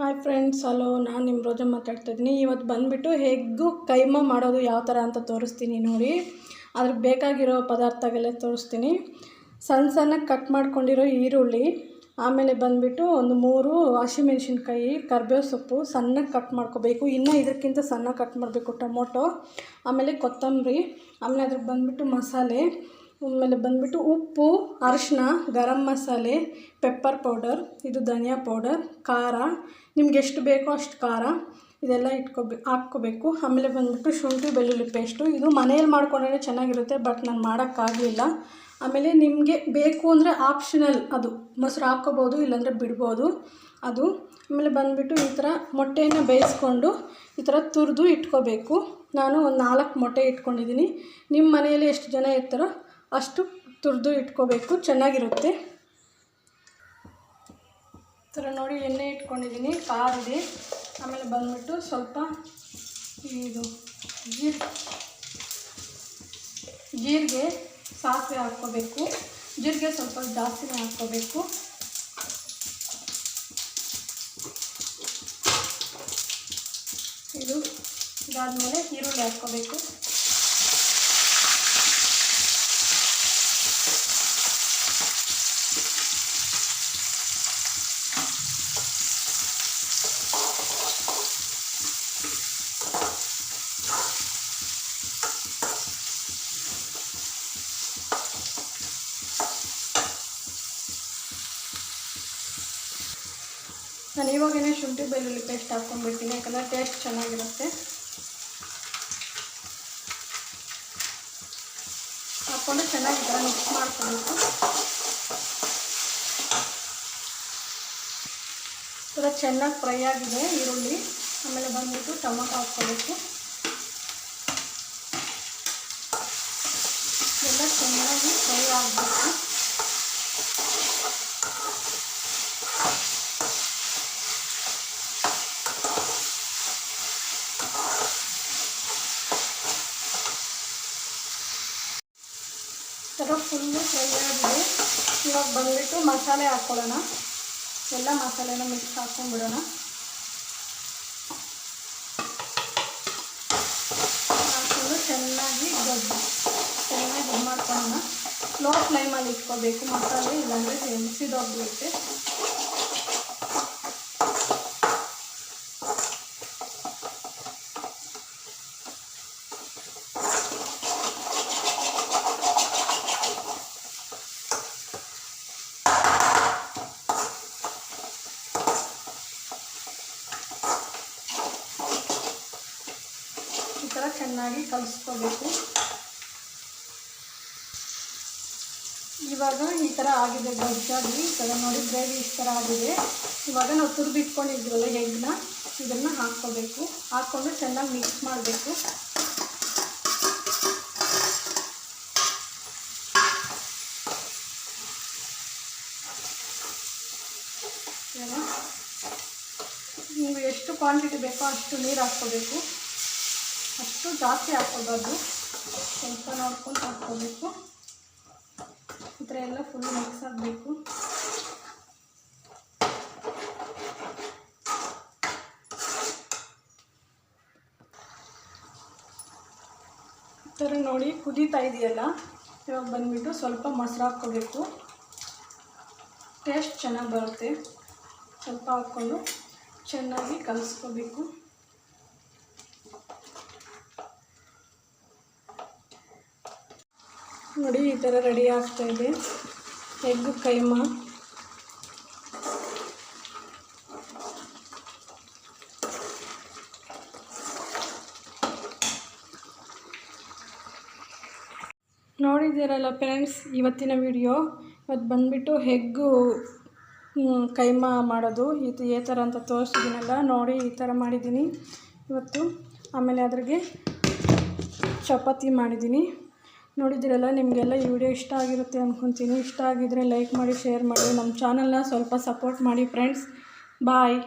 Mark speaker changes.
Speaker 1: Hi friends hello, ನಾನು ನಿಮ್ಮ ರೋಜ ಮಾತಾಡ್ತಾ ಇದ್ದೀನಿ. ಇವತ್ತು ಬಂದುಬಿಟ್ಟು ಹೆಗ್ಗು ಕೈಮ ಮಾಡೋದು ಯಾವ ಥರ ಅಂತ ತೋರಿಸ್ತೀನಿ ನೋಡಿ. ಅದ್ರಿಗೆ ಬೇಕಾಗಿರೋ ಪದಾರ್ಥಗಳೆಲ್ಲ ತೋರಿಸ್ತೀನಿ. ಸಣ್ಣ ಸಣ್ಣಗೆ ಕಟ್ ಮಾಡ್ಕೊಂಡಿರೋ ಈರುಳ್ಳಿ, ಆಮೇಲೆ ಬಂದುಬಿಟ್ಟು ಒಂದು ಮೂರು ಹಸಿಮೆಣ್ಸಿನ್ಕಾಯಿ, ಕರ್ಬೇವು ಸೊಪ್ಪು ಸಣ್ಣಗೆ ಕಟ್ ಮಾಡ್ಕೋಬೇಕು. ಇನ್ನೂ ಇದಕ್ಕಿಂತ ಸಣ್ಣ ಕಟ್ ಮಾಡಬೇಕು ಟೊಮೊಟೊ, ಆಮೇಲೆ ಕೊತ್ತಂಬರಿ, ಆಮೇಲೆ ಅದ್ರಿಗೆ ಬಂದುಬಿಟ್ಟು ಮಸಾಲೆ ಆಮೇಲೆ ಬಂದುಬಿಟ್ಟು ಉಪ್ಪು ಅರಿಶಿನ ಗರಂ ಮಸಾಲೆ ಪೆಪ್ಪರ್ ಪೌಡರ್ ಇದು ಧನಿಯಾ ಪೌಡರ್ ಖಾರ, ನಿಮ್ಗೆ ಎಷ್ಟು ಬೇಕೋ ಅಷ್ಟು ಖಾರ, ಇದೆಲ್ಲ ಇಟ್ಕೋಬೇ, ಹಾಕ್ಕೋಬೇಕು. ಆಮೇಲೆ ಬಂದುಬಿಟ್ಟು ಶುಂಠಿ, ಬೆಳ್ಳುಳ್ಳಿ ಪೇಸ್ಟು ಇದು ಮನೇಲಿ ಮಾಡ್ಕೊಂಡ್ರೆ ಚೆನ್ನಾಗಿರುತ್ತೆ ಬಟ್ ನಾನು ಮಾಡೋಕ್ಕಾಗಲಿಲ್ಲ. ಆಮೇಲೆ ನಿಮಗೆ ಬೇಕು ಅಂದರೆ ಆಪ್ಷನಲ್ ಅದು, ಮೊಸರು ಹಾಕ್ಕೋಬೋದು, ಇಲ್ಲಾಂದರೆ ಬಿಡ್ಬೋದು ಅದು. ಆಮೇಲೆ ಬಂದುಬಿಟ್ಟು ಈ ಥರ ಮೊಟ್ಟೆಯನ್ನು ಬೇಯಿಸ್ಕೊಂಡು ಈ ಥರ ತುರಿದು ಇಟ್ಕೋಬೇಕು. ನಾನು ಒಂದು ನಾಲ್ಕು ಮೊಟ್ಟೆ ಇಟ್ಕೊಂಡಿದ್ದೀನಿ. ನಿಮ್ಮ ಮನೆಯಲ್ಲಿ ಎಷ್ಟು ಜನ ಇರ್ತಾರೋ ಅಷ್ಟು ತುರಿದು ಇಟ್ಕೋಬೇಕು, ಚೆನ್ನಾಗಿರುತ್ತೆ. ಥರ ನೋಡಿ ಎಣ್ಣೆ ಇಟ್ಕೊಂಡಿದ್ದೀನಿ ಕಾದಿದೆ ಆಮೇಲೆ ಬಂದುಬಿಟ್ಟು ಸ್ವಲ್ಪ ಇದು ಜೀರ್, ಜೀರಿಗೆ ಸಾಸಿವೆ ಹಾಕ್ಕೋಬೇಕು. ಜೀರಿಗೆ ಸ್ವಲ್ಪ ಜಾಸ್ತಿನೇ ಹಾಕ್ಕೋಬೇಕು. ಇದು ಇದಾದಮೇಲೆ ಈರುಳ್ಳಿ ಹಾಕ್ಕೋಬೇಕು. ನಾನು ಇವಾಗೇ ಶುಂಠಿ ಬೆಳ್ಳುಳ್ಳಿ ಪೇಸ್ಟ್ ಹಾಕ್ಕೊಂಡ್ಬಿಡ್ತೀನಿ, ಯಾಕಂದರೆ ಟೇಸ್ಟ್ ಚೆನ್ನಾಗಿರುತ್ತೆ. ಹಾಕ್ಕೊಂಡು ಚೆನ್ನಾಗಿ ಥರ ಮಿಕ್ಸ್ ಮಾಡ್ಕೊಬೇಕು. ಥರ ಚೆನ್ನಾಗಿ ಫ್ರೈ ಆಗಿದೆ ಈರುಳ್ಳಿ. ಆಮೇಲೆ ಬಂದ್ಬಿಟ್ಟು ಟೊಮೊಟೊ ಹಾಕ್ಕೊಬೇಕು. ಎಲ್ಲ ಚೆನ್ನಾಗಿ ಫ್ರೈ ಆಗಬೇಕು ಥರ ಫುಲ್ಲು ಫ್ರೈ ಆಗಿದೆ. ಇವಾಗ ಬಂದುಬಿಟ್ಟು ಮಸಾಲೆ ಹಾಕ್ಕೊಳ್ಳೋಣ. ಎಲ್ಲ ಮಸಾಲೆನ ಮಿಕ್ಸ್ ಹಾಕ್ಕೊಂಡ್ಬಿಡೋಣ. ಹಾಕ್ಕೊಂಡು ಚೆನ್ನಾಗಿ ಗೊಜ್ಜು ಚೆನ್ನಾಗಿ ಇದು ಮಾಡ್ಕೊಳ್ಳೋಣ. ಲೋ ಫ್ಲೇಮಲ್ಲಿ ಇಟ್ಕೋಬೇಕು ಮಸಾಲೆ, ಇಲ್ಲಾಂದರೆ ಸಿದೋಗ್ಬಿಡುತ್ತೆ ಈ ಥರ ಚೆನ್ನಾಗಿ ಕಲಿಸ್ಕೋಬೇಕು. ಇವಾಗ ಈ ಥರ ಆಗಿದೆ ಗೊಜ್ಜಾಗಿ. ಈ ಥರ ನೋಡಿ ಗ್ರೇವಿ ಈ ಥರ ಆಗಿದೆ. ಇವಾಗ ನಾವು ತುರಿದಿಟ್ಕೊಂಡಿದ್ವಲ್ಲ ಎಗ್ನ, ಇದನ್ನು ಹಾಕ್ಕೋಬೇಕು. ಹಾಕ್ಕೊಂಡು ಚೆನ್ನಾಗಿ ಮಿಕ್ಸ್ ಮಾಡಬೇಕು. ನೀವು ಎಷ್ಟು ಕ್ವಾಂಟಿಟಿ ಬೇಕೋ ಅಷ್ಟು ನೀರು ಹಾಕ್ಕೋಬೇಕು. ಅಷ್ಟು ಜಾಸ್ತಿ ಹಾಕೋಬಾರ್ದು ಸ್ವಲ್ಪ ನೋಡ್ಕೊಂಡು ಹಾಕ್ಕೋಬೇಕು ಈ ಥರ ಎಲ್ಲ ಫುಲ್ ಮಿಕ್ಸ್ ಆಗಬೇಕು. ಈ ಥರ ನೋಡಿ ಕುದೀತಾ ಇದೆಯಲ್ಲ? ಇವಾಗ ಬಂದುಬಿಟ್ಟು ಸ್ವಲ್ಪ ಮೊಸರು ಹಾಕ್ಕೋಬೇಕು ಟೇಸ್ಟ್ ಚೆನ್ನಾಗಿ ಬರುತ್ತೆ. ಸ್ವಲ್ಪ ಹಾಕ್ಕೊಂಡು ಚೆನ್ನಾಗಿ ಕಲಿಸ್ಕೋಬೇಕು. ನೋಡಿ ಈ ಥರ ರೆಡಿ ಆಗ್ತಾ ಇದೆ. ಎಗ್ ಕೈಮಾ. ನೋಡಿದ್ದೀರಲ್ಲ ಫ್ರೆಂಡ್ಸ್, ಇವತ್ತಿನ ವಿಡಿಯೋ ಇವತ್ತು ಬಂದುಬಿಟ್ಟು ಹೆಗ್ಗು ಕೈಮ ಮಾಡೋದು. ಇದು ಈ ಥರ ಅಂತ ತೋರಿಸಿದ್ದೀನಲ್ಲ, ನೋಡಿ ಈ ಥರ ಮಾಡಿದ್ದೀನಿ. ಇವತ್ತು ಆಮೇಲೆ ಅದ್ರಿಗೆ ಚಪಾತಿ ಮಾಡಿದ್ದೀನಿ. ನೋಡಿದ್ದೀರಲ್ಲ ನಿಮಗೆಲ್ಲ ಈ ವಿಡಿಯೋ ಇಷ್ಟ ಆಗಿರುತ್ತೆ ಅಂದ್ಕೊತೀನಿ ಇಷ್ಟ ಆಗಿದ್ದರೆ ಲೈಕ್ ಮಾಡಿ, ಶೇರ್ ಮಾಡಿ. ನಮ್ಮ ಚಾನಲ್ನ ಸ್ವಲ್ಪ ಸಪೋರ್ಟ್ ಮಾಡಿ, ಫ್ರೆಂಡ್ಸ್. ಬಾಯ್.